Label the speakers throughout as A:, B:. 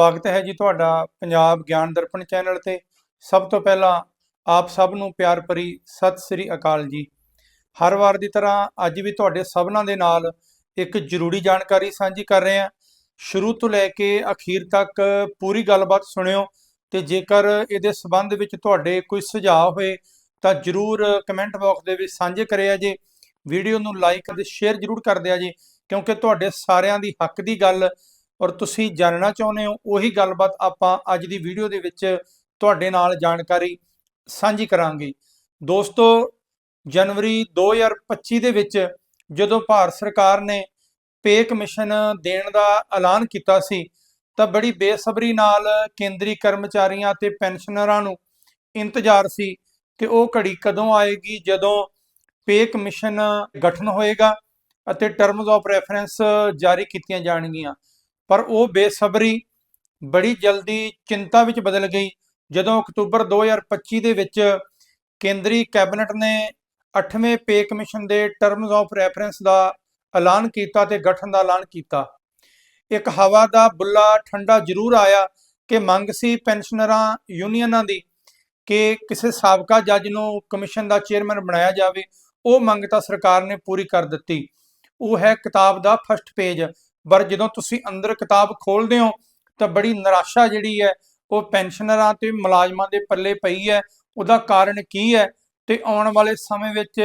A: ਸਵਾਗਤ ਹੈ ਜੀ ਤੁਹਾਡਾ ਪੰਜਾਬ ਗਿਆਨ ਦਰਪਣ ਚੈਨਲ ਤੇ। ਸਭ ਤੋਂ ਪਹਿਲਾਂ ਆਪ ਸਭ ਨੂੰ ਪਿਆਰ ਭਰੀ ਸਤਿ ਸ੍ਰੀ ਅਕਾਲ ਜੀ। ਹਰ ਵਾਰ ਦੀ ਤਰ੍ਹਾਂ ਅੱਜ ਵੀ ਤੁਹਾਡੇ ਸਭਨਾਂ ਦੇ ਨਾਲ ਇੱਕ ਜ਼ਰੂਰੀ ਜਾਣਕਾਰੀ ਸਾਂਝੀ ਕਰ ਰਹੇ ਹਾਂ। ਸ਼ੁਰੂ ਤੋਂ ਲੈ ਕੇ ਅਖੀਰ ਤੱਕ ਪੂਰੀ ਗੱਲਬਾਤ ਸੁਣਿਓ ਤੇ ਜੇਕਰ ਇਹਦੇ ਸਬੰਧ ਵਿੱਚ ਤੁਹਾਡੇ ਕੋਈ ਸੁਝਾਅ ਹੋਏ ਤਾਂ ਜਰੂਰ ਕਮੈਂਟ ਬਾਕਸ ਦੇ ਵਿੱਚ ਸਾਂਝੇ ਕਰਿਆ ਜੇ। ਵੀਡੀਓ ਨੂੰ ਲਾਈਕ ਅਤੇ ਸ਼ੇਅਰ ਜਰੂਰ ਕਰ ਦਿਆ ਜੇ ਕਿਉਂਕਿ ਤੁਹਾਡੇ ਸਾਰਿਆਂ ਦੀ ਹੱਕ ਦੀ ਗੱਲ ਔਰ ਤੁਸੀਂ ਜਾਣਨਾ ਚਾਹੁੰਦੇ ਹੋ, ਉਹੀ ਗੱਲਬਾਤ ਆਪਾਂ ਅੱਜ ਦੀ ਵੀਡੀਓ ਦੇ ਵਿੱਚ ਤੁਹਾਡੇ ਨਾਲ ਜਾਣਕਾਰੀ ਸਾਂਝੀ ਕਰਾਂਗੇ। ਦੋਸਤੋ, ਜਨਵਰੀ 2025 ਦੇ ਵਿੱਚ ਜਦੋਂ ਭਾਰਤ ਸਰਕਾਰ ਨੇ ਪੇ ਕਮਿਸ਼ਨ ਦੇਣ ਦਾ ਐਲਾਨ ਕੀਤਾ ਸੀ, ਤਾਂ ਬੜੀ ਬੇਸਬਰੀ ਨਾਲ ਕੇਂਦਰੀ ਕਰਮਚਾਰੀਆਂ ਤੇ ਪੈਨਸ਼ਨਰਾਂ ਨੂੰ ਇੰਤਜ਼ਾਰ ਸੀ ਕਿ ਉਹ ਘੜੀ ਕਦੋਂ ਆਏਗੀ, ਜਦੋਂ ਪੇ ਕਮਿਸ਼ਨ ਗਠਨ ਹੋਏਗਾ ਅਤੇ ਟਰਮਸ ਆਫ ਰੈਫਰੈਂਸ ਜਾਰੀ ਕੀਤੀਆਂ ਜਾਣਗੀਆਂ। ਪਰ ਉਹ ਬੇਸਬਰੀ ਬੜੀ ਜਲਦੀ ਚਿੰਤਾ ਵਿੱਚ ਬਦਲ ਗਈ। ਜਦੋਂ ਅਕਤੂਬਰ 2025 ਦੇ ਵਿੱਚ ਕੇਂਦਰੀ ਕੈਬਨਿਟ ਨੇ 8ਵੇਂ ਪੇ ਕਮਿਸ਼ਨ ਦੇ ਟਰਮਸ ਆਫ ਰੈਫਰੈਂਸ ਦਾ ਐਲਾਨ ਕੀਤਾ ਤੇ ਗਠਨ ਦਾ ਐਲਾਨ ਕੀਤਾ। ਇੱਕ ਹਵਾ ਦਾ ਬੁੱਲਾ ਠੰਡਾ ਜ਼ਰੂਰ ਆਇਆ ਕਿ ਮੰਗ ਸੀ ਪੈਨਸ਼ਨਰਾਂ, ਯੂਨੀਅਨਾਂ ਦੀ ਕਿ ਕਿਸੇ ਸਾਬਕਾ ਜੱਜ ਨੂੰ ਕਮਿਸ਼ਨ ਦਾ ਚੇਅਰਮੈਨ ਬਣਾਇਆ ਜਾਵੇ। ਉਹ ਮੰਗ ਤਾਂ ਸਰਕਾਰ ਨੇ ਪੂਰੀ ਕਰ ਦਿੱਤੀ। ਉਹ ਹੈ ਕਿਤਾਬ ਦਾ ਫਸਟ ਪੇਜ। ਪਰ ਜਦੋਂ ਤੁਸੀਂ ਅੰਦਰ ਕਿਤਾਬ ਖੋਲਦੇ ਹੋ, ਤਾਂ ਬੜੀ ਨਿਰਾਸ਼ਾ ਜਿਹੜੀ ਹੈ, ਉਹ ਪੈਨਸ਼ਨਰਾਂ ਤੇ ਮੁਲਾਜ਼ਮਾਂ ਦੇ ਪੱਲੇ ਪਈ ਹੈ। ਉਹਦਾ ਕਾਰਨ ਕੀ ਹੈ? ਤੇ ਆਉਣ ਵਾਲੇ ਸਮੇਂ ਵਿੱਚ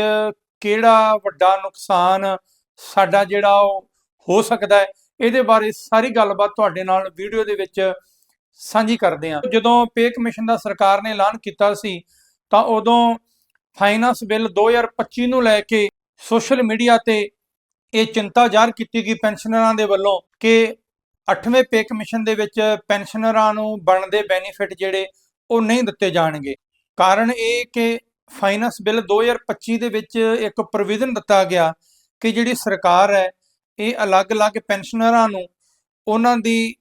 A: ਕਿਹੜਾ ਵੱਡਾ ਨੁਕਸਾਨ ਸਾਡਾ ਜਿਹੜਾ ਉਹ ਹੋ ਸਕਦਾ ਹੈ? ਇਹਦੇ ਬਾਰੇ ਸਾਰੀ ਗੱਲਬਾਤ ਤੁਹਾਡੇ ਨਾਲ ਵੀਡੀਓ ਦੇ ਵਿੱਚ ਸਾਂਝੀ ਕਰਦੇ ਹਾਂ। ਜਦੋਂ ਪੇ ਕਮਿਸ਼ਨ ਦਾ ਸਰਕਾਰ ਨੇ ਐਲਾਨ ਕੀਤਾ ਸੀ, ਤਾਂ ਉਦੋਂ ਫਾਈਨਾਂਸ ਬਿੱਲ 2025 ਨੂੰ ਲੈ ਕੇ ਸੋਸ਼ਲ ਮੀਡੀਆ ਤੇ ਇਹ ਚਿੰਤਾ ਜ਼ਾਹਰ ਕੀਤੀ ਗਈ ਪੈਨਸ਼ਨਰਾਂ ਦੇ ਵੱਲੋਂ ਕਿ 8ਵੇਂ ਪੇ ਕਮਿਸ਼ਨ ਦੇ ਵਿੱਚ ਪੈਨਸ਼ਨਰਾਂ ਨੂੰ ਬਣਦੇ ਬੈਨੀਫਿਟ ਜਿਹੜੇ ਉਹ ਨਹੀਂ ਦਿੱਤੇ ਜਾਣਗੇ। ਕਾਰਨ ਇਹ ਕਿ ਫਾਈਨੈਂਸ ਬਿੱਲ 2025 ਦੇ ਵਿੱਚ ਇੱਕ ਪ੍ਰੋਵੀਜ਼ਨ ਦਿੱਤਾ ਗਿਆ ਕਿ ਜਿਹੜੀ ਸਰਕਾਰ ਹੈ, ਇਹ ਅਲੱਗ-ਅਲੱਗ ਪੈਨਸ਼ਨਰਾਂ ਨੂੰ ਉਹਨਾਂ ਦੀ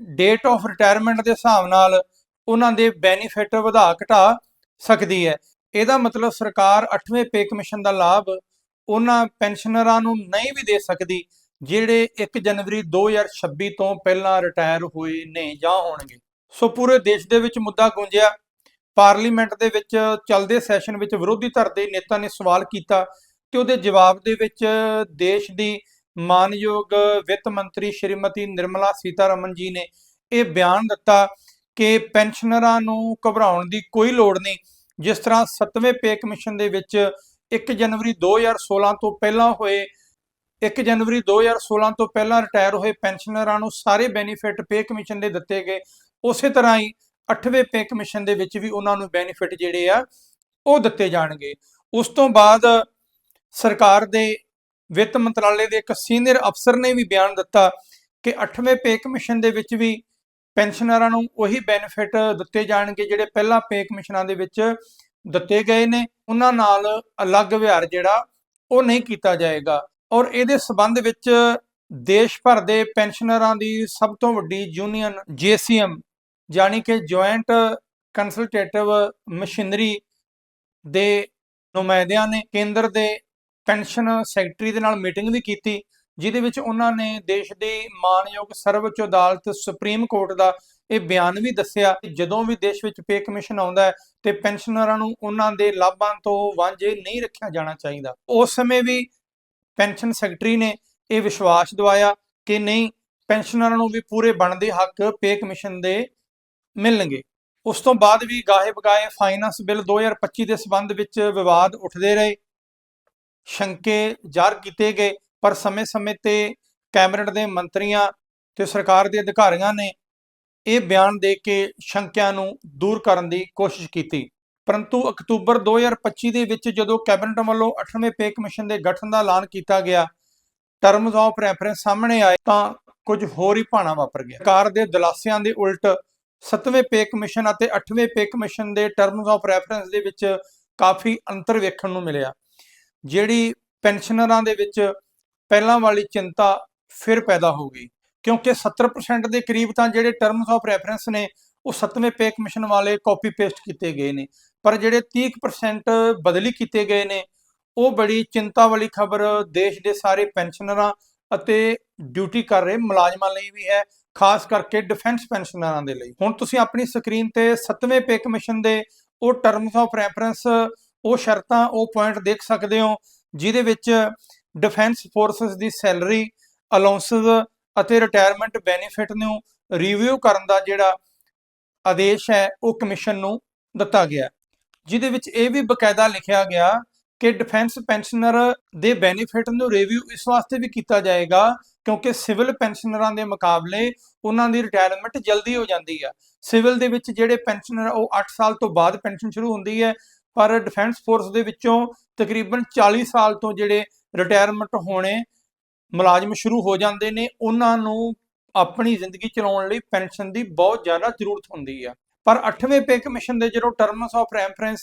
A: ਡੇਟ ਆਫ ਰਿਟਾਇਰਮੈਂਟ ਦੇ ਹਿਸਾਬ ਨਾਲ ਉਹਨਾਂ ਦੇ ਬੈਨੀਫਿਟ ਵਧਾ ਘਟਾ ਸਕਦੀ ਹੈ। ਇਹਦਾ ਮਤਲਬ ਸਰਕਾਰ 8ਵੇਂ ਪੇ ਕਮਿਸ਼ਨ ਦਾ ਲਾਭ ਉਹਨਾਂ ਪੈਨਸ਼ਨਰਾਂ ਨੂੰ ਨਹੀਂ ਵੀ ਦੇ ਸਕਦੀ, ਜਿਹੜੇ 1 ਜਨਵਰੀ 2026 ਤੋਂ ਪਹਿਲਾਂ ਰਿਟਾਇਰ ਹੋਏ ਨੇ ਜਾਂ ਹੋਣਗੇ। ਸੋ ਪੂਰੇ ਦੇਸ਼ ਦੇ ਵਿੱਚ ਮੁੱਦਾ ਗੂੰਜਿਆ। ਪਾਰਲੀਮੈਂਟ ਦੇ ਵਿੱਚ ਚੱਲਦੇ ਸੈਸ਼ਨ ਵਿੱਚ ਵਿਰੋਧੀ ਧਿਰ ਦੇ ਨੇਤਾ ਨੇ ਸਵਾਲ ਕੀਤਾ ਤੇ ਉਹਦੇ ਜਵਾਬ ਦੇ ਵਿੱਚ ਦੇਸ਼ ਦੀ ਮਾਨਯੋਗ ਵਿੱਤ ਮੰਤਰੀ ਸ਼੍ਰੀਮਤੀ ਨਿਰਮਲਾ ਸੀਤਾਰਮਨ ਜੀ ਨੇ ਇਹ ਬਿਆਨ ਦਿੱਤਾ ਕਿ ਪੈਨਸ਼ਨਰਾਂ ਨੂੰ ਘਬਰਾਉਣ ਦੀ ਕੋਈ ਲੋੜ ਨਹੀਂ। ਜਿਸ ਤਰ੍ਹਾਂ 7ਵੇਂ ਪੇ ਕਮਿਸ਼ਨ ਦੇ ਵਿੱਚ 1 ਜਨਵਰੀ 2016 ਤੋਂ ਪਹਿਲਾਂ ਹੋਏ 1 ਜਨਵਰੀ 2016 ਤੋਂ ਪਹਿਲਾਂ ਰਿਟਾਇਰ ਹੋਏ ਪੈਨਸ਼ਨਰਾਂ ਨੂੰ ਸਾਰੇ ਬੈਨੀਫਿਟ ਪੇ ਕਮਿਸ਼ਨ ਦੇ ਦਿੱਤੇ ਗਏ। ਉਸੇ ਤਰ੍ਹਾਂ ਹੀ 8ਵੇਂ ਪੇ ਕਮਿਸ਼ਨ ਦੇ ਵਿੱਚ ਵੀ ਉਹਨਾਂ ਨੂੰ ਬੈਨੀਫਿਟ ਜਿਹੜੇ ਆ, ਉਹ ਦਿੱਤੇ ਜਾਣਗੇ। ਉਸ ਤੋਂ ਬਾਅਦ ਸਰਕਾਰ ਦੇ ਵਿੱਤ ਮੰਤਰਾਲੇ ਦੇ ਇੱਕ ਸੀਨੀਅਰ ਅਫਸਰ ਨੇ ਵੀ ਬਿਆਨ ਦਿੱਤਾ ਕਿ 8ਵੇਂ ਪੇ ਕਮਿਸ਼ਨ ਦੇ ਵਿੱਚ ਵੀ ਪੈਨਸ਼ਨਰਾਂ ਨੂੰ ਉਹੀ ਬੈਨੀਫਿਟ ਦਿੱਤੇ ਜਾਣਗੇ ਜਿਹੜੇ ਪਹਿਲਾਂ ਪੇ ਕਮਿਸ਼ਨਾਂ ਦੇ ਵਿੱਚ ਦਿੱਤੇ ਗਏ ਨੇ, ਉਹਨਾਂ ਨਾਲ ਅਲੱਗ ਵਿਹਾਰ ਜਿਹੜਾ, ਉਹ ਨਹੀਂ ਕੀਤਾ ਜਾਏਗਾ। ਔਰ ਇਹਦੇ ਸਬੰਧ ਵਿੱਚ ਦੇਸ਼ ਭਰ ਦੇ ਪੈਨਸ਼ਨਰਾਂ ਦੀ ਸਭ ਤੋਂ ਵੱਡੀ ਯੂਨੀਅਨ ਜੀਸੀਐਮ ਜਾਨੀ ਕਿ ਜੁਆਇੰਟ ਕੰਸਲਟੇਟਿਵ ਮਸ਼ੀਨਰੀ ਦੇ ਨੁਮਾਇੰਦਿਆਂ ਨੇ ਕੇਂਦਰ ਦੇ ਪੈਨਸ਼ਨ ਸੈਕਟਰੀ ਦੇ ਨਾਲ ਮੀਟਿੰਗ ਵੀ ਕੀਤੀ, ਜਿਹਦੇ ਵਿੱਚ ਉਹਨਾਂ ਨੇ ਦੇਸ਼ ਦੀ ਮਾਨਯੋਗ ਸਰਵਉੱਚ ਅਦਾਲਤ ਸੁਪਰੀਮ ਕੋਰਟ ਦਾ ਇਹ ਬਿਆਨ ਵੀ ਦੱਸਿਆ ਜਦੋਂ ਵੀ ਦੇਸ਼ ਵਿੱਚ ਪੇ ਕਮਿਸ਼ਨ ਆਉਂਦਾ ਹੈ ਤੇ ਪੈਨਸ਼ਨਰਾਂ ਨੂੰ ਉਹਨਾਂ ਦੇ ਲਾਭਾਂ ਤੋਂ ਵਾਂਝੇ ਨਹੀਂ ਰੱਖਿਆ ਜਾਣਾ ਚਾਹੀਦਾ। ਉਸ ਸਮੇਂ ਵੀ ਪੈਨਸ਼ਨ ਸੈਕਟਰੀ ਨੇ ਇਹ ਵਿਸ਼ਵਾਸ ਦਿਵਾਇਆ ਕਿ ਨਹੀਂ ਪੈਨਸ਼ਨਰਾਂ ਨੂੰ ਵੀ ਪੂਰੇ ਬਣਦੇ ਹੱਕ ਪੇ ਕਮਿਸ਼ਨ ਦੇ ਮਿਲਣਗੇ। ਉਸ ਤੋਂ ਬਾਅਦ ਵੀ ਗਾਹੇ ਬਗਾਏ ਫਾਈਨਾਂਸ ਬਿੱਲ 2025 ਦੇ ਸਬੰਧ ਵਿੱਚ ਵਿਵਾਦ ਉੱਠਦੇ ਰਹੇ, ਸ਼ੰਕੇ ਜ਼ਾਹਰ ਕੀਤੇ ਗਏ, ਪਰ ਸਮੇਂ-ਸਮੇਂ ਤੇ ਕੈਬਨਿਟ ਦੇ ਮੰਤਰੀਆਂ ਤੇ ਸਰਕਾਰ ਦੇ ਅਧਿਕਾਰੀਆਂ ਨੇ ਇਹ ਬਿਆਨ ਦੇ ਕੇ ਸ਼ੰਕਿਆਂ ਨੂੰ ਦੂਰ ਕਰਨ ਦੀ ਕੋਸ਼ਿਸ਼ ਕੀਤੀ। ਪਰੰਤੂ ਅਕਤੂਬਰ 2025 ਦੇ ਵਿੱਚ ਜਦੋਂ ਕੈਬਨਿਟ ਵੱਲੋਂ 8ਵੇਂ ਪੇ ਕਮਿਸ਼ਨ ਦੇ ਗਠਨ ਦਾ ਐਲਾਨ ਕੀਤਾ ਗਿਆ ਟਰਮਸ ਆਫ ਰੈਫਰੈਂਸ ਸਾਹਮਣੇ ਆਏ ਤਾਂ ਕੁਝ ਹੋਰ ਹੀ ਭਾਣਾ ਵਾਪਰ ਗਿਆ। ਸਰਕਾਰ ਦੇ ਦਲਾਸਿਆਂ ਦੇ ਉਲਟ 7ਵੇਂ ਪੇ ਕਮਿਸ਼ਨ ਅਤੇ 8ਵੇਂ ਪੇ ਕਮਿਸ਼ਨ ਦੇ ਟਰਮਸ ਆਫ ਰੈਫਰੈਂਸ ਦੇ ਵਿੱਚ ਕਾਫੀ ਅੰਤਰ ਵੇਖਣ ਨੂੰ ਮਿਲਿਆ, ਜਿਹੜੀ ਪੈਨਸ਼ਨਰਾਂ ਦੇ ਵਿੱਚ ਪਹਿਲਾਂ ਵਾਲੀ ਚਿੰਤਾ ਫਿਰ ਪੈਦਾ ਹੋ ਗਈ। ਕਿਉਂਕਿ 70% ਦੇ ਕਰੀਬ ਤਾਂ ਜਿਹੜੇ ਟਰਮਸ ਆਫ ਰੈਫਰੈਂਸ ਨੇ, ਉਹ 7ਵੇਂ ਪੇ ਕਮਿਸ਼ਨ ਵਾਲੇ ਕਾਪੀ ਪੇਸਟ ਕੀਤੇ ਗਏ ਨੇ। ਪਰ ਜਿਹੜੇ 30% ਬਦਲੀ ਕੀਤੇ ਗਏ ਨੇ, ਉਹ ਬੜੀ ਚਿੰਤਾ ਵਾਲੀ ਖਬਰ ਦੇਸ਼ ਦੇ ਸਾਰੇ ਪੈਨਸ਼ਨਰਾਂ ਅਤੇ ਡਿਊਟੀ ਕਰ ਰਹੇ ਮੁਲਾਜ਼ਮਾਂ ਲਈ ਵੀ ਹੈ, ਖਾਸ ਕਰਕੇ ਡਿਫੈਂਸ ਪੈਨਸ਼ਨਰਾਂ ਦੇ ਲਈ। ਹੁਣ ਤੁਸੀਂ ਆਪਣੀ ਸਕਰੀਨ ਤੇ 7ਵੇਂ ਪੇ ਕਮਿਸ਼ਨ ਦੇ ਉਹ ਟਰਮਸ ਆਫ ਰੈਫਰੈਂਸ ਉਹ ਸ਼ਰਤਾਂ, ਉਹ ਪੁਆਇੰਟ ਦੇਖ ਸਕਦੇ ਹੋ, ਜਿਹਦੇ ਵਿੱਚ ਡਿਫੈਂਸ ਫੋਰਸਸ ਦੀ ਸੈਲਰੀ ਅਲਾਉਂਸਸ ਅਤੇ ਰਿਟਾਇਰਮੈਂਟ ਬੈਨੀਫਿਟ ਨੂੰ ਰਿਵਿਊ ਕਰਨ ਦਾ ਜਿਹੜਾ ਆਦੇਸ਼ ਹੈ, ਉਹ ਕਮਿਸ਼ਨ ਨੂੰ ਦਿੱਤਾ ਗਿਆ। ਜਿਹਦੇ ਵਿੱਚ ਇਹ ਵੀ ਬਕਾਇਦਾ ਲਿਖਿਆ ਗਿਆ ਕਿ ਡਿਫੈਂਸ ਪੈਨਸ਼ਨਰ ਦੇ ਬੈਨੀਫਿਟ ਨੂੰ ਰਿਵਿਊ ਇਸ ਵਾਸਤੇ ਵੀ ਕੀਤਾ ਜਾਏਗਾ ਕਿਉਂਕਿ ਸਿਵਲ ਪੈਨਸ਼ਨਰਾਂ ਦੇ ਮੁਕਾਬਲੇ ਉਹਨਾਂ ਦੀ ਰਿਟਾਇਰਮੈਂਟ ਜਲਦੀ ਹੋ ਜਾਂਦੀ ਆ। ਸਿਵਲ ਦੇ ਵਿੱਚ ਜਿਹੜੇ ਪੈਨਸ਼ਨਰ ਉਹ 8 ਸਾਲ ਤੋਂ ਬਾਅਦ ਪੈਨਸ਼ਨ ਸ਼ੁਰੂ ਹੁੰਦੀ ਹੈ, ਪਰ ਡਿਫੈਂਸ ਫੋਰਸ ਦੇ ਵਿੱਚੋਂ ਤਕਰੀਬਨ 40 ਸਾਲ ਤੋਂ ਜਿਹੜੇ ਰਿਟਾਇਰਮੈਂਟ ਹੋਣੇ ਮੁਲਾਜ਼ਮ ਸ਼ੁਰੂ ਹੋ ਜਾਂਦੇ ਨੇ, ਉਹਨਾਂ ਨੂੰ ਆਪਣੀ ਜ਼ਿੰਦਗੀ ਚਲਾਉਣ ਲਈ ਪੈਨਸ਼ਨ ਦੀ ਬਹੁਤ ਜ਼ਿਆਦਾ ਜ਼ਰੂਰਤ ਹੁੰਦੀ ਆ। ਪਰ 8ਵੇਂ ਪੇ ਕਮਿਸ਼ਨ ਦੇ ਜਦੋਂ ਟਰਮਸ ਆਫ ਰੈਫਰੈਂਸ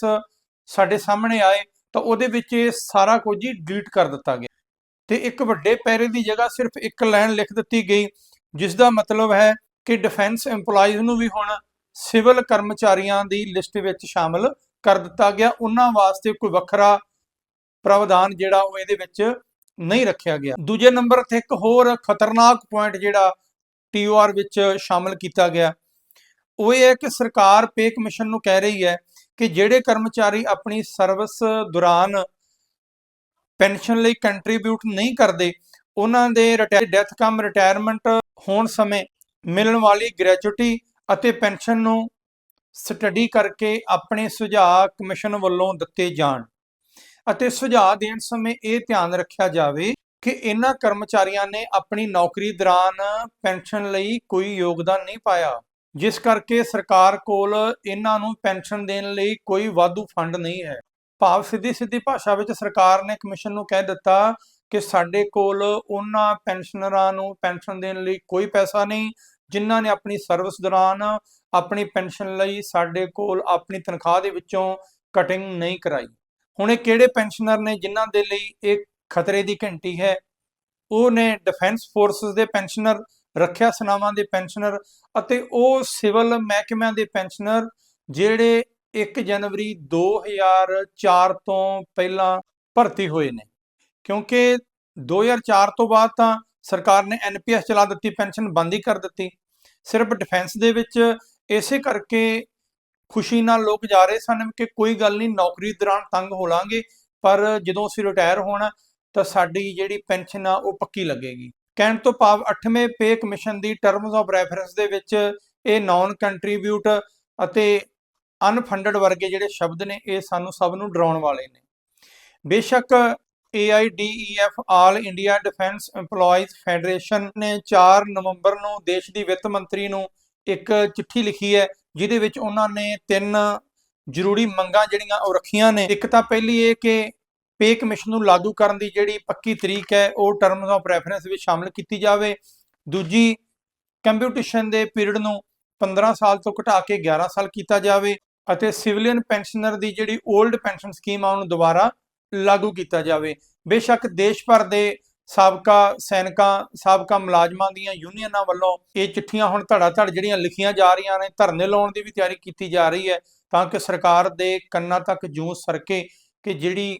A: ਸਾਡੇ ਸਾਹਮਣੇ ਆਏ, ਤਾਂ ਉਹਦੇ ਵਿੱਚ ਇਹ ਸਾਰਾ ਕੁਝ ਹੀ ਡਿਲੀਟ ਕਰ ਦਿੱਤਾ ਗਿਆ। ਤੇ ਇੱਕ ਵੱਡੇ ਪੈਰੇ ਦੀ ਜਗ੍ਹਾ ਸਿਰਫ ਇੱਕ ਲਾਈਨ ਲਿਖ ਦਿੱਤੀ ਗਈ, ਜਿਸ ਦਾ ਮਤਲਬ ਹੈ ਕਿ ਡਿਫੈਂਸ EMPLOYEES ਨੂੰ ਵੀ ਹੁਣ ਸਿਵਲ ਕਰਮਚਾਰੀਆਂ ਦੀ ਲਿਸਟ ਵਿੱਚ ਸ਼ਾਮਲ ਕਰ ਦਿੱਤਾ ਗਿਆ। ਉਹਨਾਂ ਵਾਸਤੇ ਕੋਈ ਵੱਖਰਾ ਪ੍ਰਾਵਧਾਨ ਜਿਹੜਾ ਉਹ ਇਹਦੇ ਵਿੱਚ ਨਹੀਂ ਰੱਖਿਆ ਗਿਆ। ਦੂਜੇ ਨੰਬਰ ਤੇ ਇੱਕ ਹੋਰ ਖਤਰਨਾਕ ਪੁਆਇੰਟ ਜਿਹੜਾ ਟੀਓਆਰ ਵਿੱਚ ਸ਼ਾਮਲ ਕੀਤਾ ਗਿਆ, ਉਹ ਇਹ ਹੈ ਕਿ ਸਰਕਾਰ ਪੇ ਕਮਿਸ਼ਨ ਨੂੰ ਕਹਿ ਰਹੀ ਹੈ ਕਿ ਜਿਹੜੇ ਕਰਮਚਾਰੀ ਆਪਣੀ ਸਰਵਿਸ ਦੌਰਾਨ ਪੈਨਸ਼ਨ ਲਈ ਕੰਟਰੀਬਿਊਟ ਨਹੀਂ ਕਰਦੇ, ਉਹਨਾਂ ਦੇ ਡੈਥ ਕਮ ਰਿਟਾਇਰਮੈਂਟ ਹੋਣ ਸਮੇਂ ਮਿਲਣ ਵਾਲੀ ਗ੍ਰੈਚੁਇਟੀ ਅਤੇ ਪੈਨਸ਼ਨ ਨੂੰ ਸਟੱਡੀ ਕਰਕੇ ਆਪਣੇ ਸੁਝਾਅ ਕਮਿਸ਼ਨ ਵੱਲੋਂ ਦਿੱਤੇ ਜਾਣ। ਅਤੇ ਸੁਝਾਅ ਦੇਣ ਸਮੇਂ ਇਹ ਧਿਆਨ ਰੱਖਿਆ ਜਾਵੇ ਕਿ ਇਹਨਾਂ ਕਰਮਚਾਰੀਆਂ ਨੇ ਆਪਣੀ ਨੌਕਰੀ ਦੌਰਾਨ ਪੈਨਸ਼ਨ ਲਈ ਕੋਈ ਯੋਗਦਾਨ ਨਹੀਂ ਪਾਇਆ, ਜਿਸ ਕਰਕੇ ਸਰਕਾਰ ਕੋਲ ਇਹਨਾਂ ਨੂੰ ਪੈਨਸ਼ਨ ਦੇਣ ਲਈ ਕੋਈ ਵਾਧੂ ਫੰਡ ਨਹੀਂ ਹੈ। ਭਾਵ ਸਿੱਧੀ ਸਿੱਧੀ ਭਾਸ਼ਾ ਵਿੱਚ ਸਰਕਾਰ ਨੇ ਕਮਿਸ਼ਨ ਨੂੰ ਕਹਿ ਦਿੱਤਾ ਕਿ ਸਾਡੇ ਕੋਲ ਉਹਨਾਂ ਪੈਨਸ਼ਨਰਾਂ ਨੂੰ ਪੈਨਸ਼ਨ ਦੇਣ ਲਈ ਕੋਈ ਪੈਸਾ ਨਹੀਂ, ਜਿਨ੍ਹਾਂ ਨੇ ਆਪਣੀ ਸਰਵਿਸ ਦੌਰਾਨ ਆਪਣੀ ਪੈਨਸ਼ਨ ਲਈ ਸਾਡੇ ਕੋਲ ਆਪਣੀ ਤਨਖਾਹ ਦੇ ਵਿੱਚੋਂ ਕਟਿੰਗ ਨਹੀਂ ਕਰਾਈ। ਹੁਣ ਇਹ ਕਿਹੜੇ ਪੈਨਸ਼ਨਰ ਨੇ ਜਿਨ੍ਹਾਂ ਦੇ ਲਈ ਇਹ ਖਤਰੇ ਦੀ ਘੰਟੀ ਹੈ? ਉਹ ਨੇ ਡਿਫੈਂਸ ਫੋਰਸਸ ਦੇ ਪੈਨਸ਼ਨਰ ਰੱਖਿਆ ਸੇਨਾਵਾਂ ਦੇ ਪੈਨਸ਼ਨਰ ਅਤੇ ਉਹ ਸਿਵਲ ਮਹਿਕਮਿਆਂ ਦੇ ਪੈਨਸ਼ਨਰ ਜਿਹੜੇ 1 ਜਨਵਰੀ 2004 ਤੋਂ ਪਹਿਲਾਂ ਭਰਤੀ ਹੋਏ ਨੇ। ਕਿਉਂਕਿ 2004 ਤੋਂ ਬਾਅਦ ਤਾਂ ਸਰਕਾਰ ਨੇ ਐਨਪੀਐਸ ਚਲਾ ਦਿੱਤੀ ਪੈਨਸ਼ਨ ਬੰਦ ਹੀ ਕਰ ਦਿੱਤੀ। ਸਿਰਫ ਡਿਫੈਂਸ ਦੇ ਵਿੱਚ ਇਸੇ ਕਰਕੇ ਖੁਸ਼ੀ ਨਾਲ ਲੋਕ ਜਾ ਰਹੇ ਸਨ ਕਿ ਕੋਈ ਗੱਲ ਨਹੀਂ, ਨੌਕਰੀ ਦੌਰਾਨ ਤੰਗ ਹੋ ਲਾਂਗੇ ਪਰ ਜਦੋਂ ਅਸੀਂ ਰਿਟਾਇਰ ਹੋਣਾ, ਤਾਂ ਸਾਡੀ ਜਿਹੜੀ ਪੈਨਸ਼ਨ ਆ, ਉਹ ਪੱਕੀ ਲੱਗੇਗੀ। ਕਹਿਣ ਤੋਂ ਭਾਵ 8ਵੇਂ ਪੇ ਕਮਿਸ਼ਨ ਦੀ ਟਰਮਸ ਆਫ ਰੈਫਰੈਂਸ ਦੇ ਵਿੱਚ ਇਹ ਨਾਨ ਕੰਟਰੀਬਿਊਟ ਅਤੇ ਅਨਫੰਡਡ ਵਰਗੇ ਜਿਹੜੇ ਸ਼ਬਦ ਨੇ, ਇਹ ਸਾਨੂੰ ਸਭ ਨੂੰ ਡਰਾਉਣ ਵਾਲੇ ਨੇ। ਬੇਸ਼ੱਕ AIDEF all India defence EMPLOYEES federation ਨੇ 4 ਨਵੰਬਰ ਨੂੰ ਦੇਸ਼ ਦੀ ਵਿੱਤ ਮੰਤਰੀ ਨੂੰ ਇੱਕ ਚਿੱਠੀ ਲਿਖੀ ਹੈ ਜਿਹਦੇ ਵਿੱਚ ਉਹਨਾਂ ਨੇ ਤਿੰਨ ਜ਼ਰੂਰੀ ਮੰਗਾਂ ਜਿਹੜੀਆਂ ਉਹ ਰੱਖੀਆਂ ਨੇ। ਇੱਕ ਤਾਂ ਪਹਿਲੀ ਇਹ ਕਿ ਪੇ ਕਮਿਸ਼ਨ ਨੂੰ ਲਾਗੂ ਕਰਨ ਦੀ ਜਿਹੜੀ ਪੱਕੀ ਤਰੀਕ ਹੈ, ਉਹ ਟਰਮਸ ਆਫ ਰੈਫਰੈਂਸ ਵਿੱਚ ਸ਼ਾਮਲ ਕੀਤੀ ਜਾਵੇ। ਦੂਜੀ ਕੰਪਿਊਟੇਸ਼ਨ ਦੇ ਪੀਰੀਅਡ ਨੂੰ 15 ਸਾਲ ਤੋਂ ਘਟਾ ਕੇ 11 ਸਾਲ ਕੀਤਾ ਜਾਵੇ ਅਤੇ ਸਿਵਲੀਅਨ ਪੈਨਸ਼ਨਰ ਦੀ ਜਿਹੜੀ 올ਡ ਪੈਨਸ਼ਨ ਸਕੀਮ ਆ, ਉਹਨੂੰ ਦੁਬਾਰਾ ਲਾਗੂ ਕੀਤਾ ਜਾਵੇ। ਬੇਸ਼ੱਕ ਦੇਸ਼ ਭਰ ਦੇ ਸਾਬਕਾ ਸੈਨਿਕਾਂ, ਸਾਬਕਾ ਮੁਲਾਜ਼ਮਾਂ ਦੀਆਂ ਯੂਨੀਅਨਾਂ ਵੱਲੋਂ ਇਹ ਚਿੱਠੀਆਂ ਹੁਣ ਧੜਾ ਧੜ ਜਿਹੜੀਆਂ ਲਿਖੀਆਂ ਜਾ ਰਹੀਆਂ ਨੇ, ਧਰਨੇ ਲਾਉਣ ਦੀ ਵੀ ਤਿਆਰੀ ਕੀਤੀ ਜਾ ਰਹੀ ਹੈ ਤਾਂ ਕਿ ਸਰਕਾਰ ਦੇ ਕੰਨਾਂ ਤੱਕ ਜੂੰ ਸਰਕੇ ਕਿ ਜਿਹੜੀ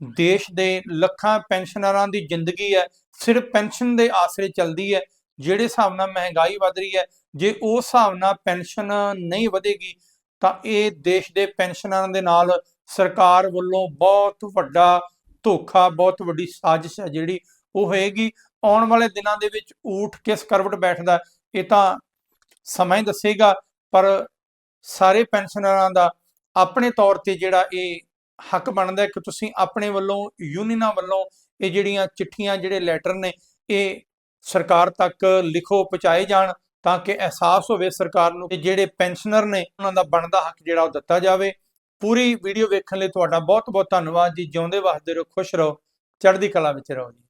A: ਦੇਸ਼ ਦੇ ਲੱਖਾਂ ਪੈਨਸ਼ਨਰਾਂ ਦੀ ਜ਼ਿੰਦਗੀ ਹੈ, ਸਿਰਫ ਪੈਨਸ਼ਨ ਦੇ ਆਸਰੇ ਚੱਲਦੀ ਹੈ, ਜਿਹੜੇ ਹਿਸਾਬ ਨਾਲ ਮਹਿੰਗਾਈ ਵਧ ਰਹੀ ਹੈ, ਜੇ ਉਸ ਹਿਸਾਬ ਨਾਲ ਪੈਨਸ਼ਨ ਨਹੀਂ ਵਧੇਗੀ ਤਾਂ ਇਹ ਦੇਸ਼ ਦੇ ਪੈਨਸ਼ਨਰਾਂ ਦੇ ਨਾਲ ਸਰਕਾਰ ਵੱਲੋਂ ਬਹੁਤ ਵੱਡਾ ਧੋਖਾ ਬਹੁਤ ਵੱਡੀ ਸਾਜ਼ਿਸ਼ ਹੈ ਜਿਹੜੀ ਉਹ ਹੋਏਗੀ। ਆਉਣ ਵਾਲੇ ਦਿਨਾਂ ਦੇ ਵਿੱਚ ਊਠ ਕਿਸ ਕਰਵਟ ਬੈਠਦਾ ਇਹ ਤਾਂ ਸਮਾਂ ਹੀ ਦੱਸੇਗਾ, ਪਰ ਸਾਰੇ ਪੈਨਸ਼ਨਰਾਂ ਦਾ ਆਪਣੇ ਤੌਰ ਤੇ ਜਿਹੜਾ ਇਹ ਹੱਕ ਬਣਦਾ ਕਿ ਤੁਸੀਂ ਆਪਣੇ ਵੱਲੋਂ, ਯੂਨੀਅਨਾਂ ਵੱਲੋਂ ਇਹ ਜਿਹੜੀਆਂ ਚਿੱਠੀਆਂ, ਜਿਹੜੇ ਲੈਟਰ ਨੇ, ਇਹ ਸਰਕਾਰ ਤੱਕ ਲਿਖੋ, ਪਹੁੰਚਾਏ ਜਾਣ ਤਾਂ ਕਿ ਅਹਿਸਾਸ ਹੋਵੇ ਸਰਕਾਰ ਨੂੰ ਕਿ ਜਿਹੜੇ ਪੈਨਸ਼ਨਰ ਨੇ, ਉਹਨਾਂ ਦਾ ਬਣਦਾ ਹੱਕ ਜਿਹੜਾ ਉਹ ਦਿੱਤਾ ਜਾਵੇ। ਪੂਰੀ ਵੀਡੀਓ ਵੇਖਣ ਲਈ ਤੁਹਾਡਾ ਬਹੁਤ ਬਹੁਤ ਧੰਨਵਾਦ ਜੀ। ਜਿਉਂਦੇ ਵਸਦੇ ਰਹੋ, ਖੁਸ਼ ਰਹੋ, ਚੜ੍ਹਦੀ ਕਲਾ ਵਿੱਚ ਰਹੋ ਜੀ।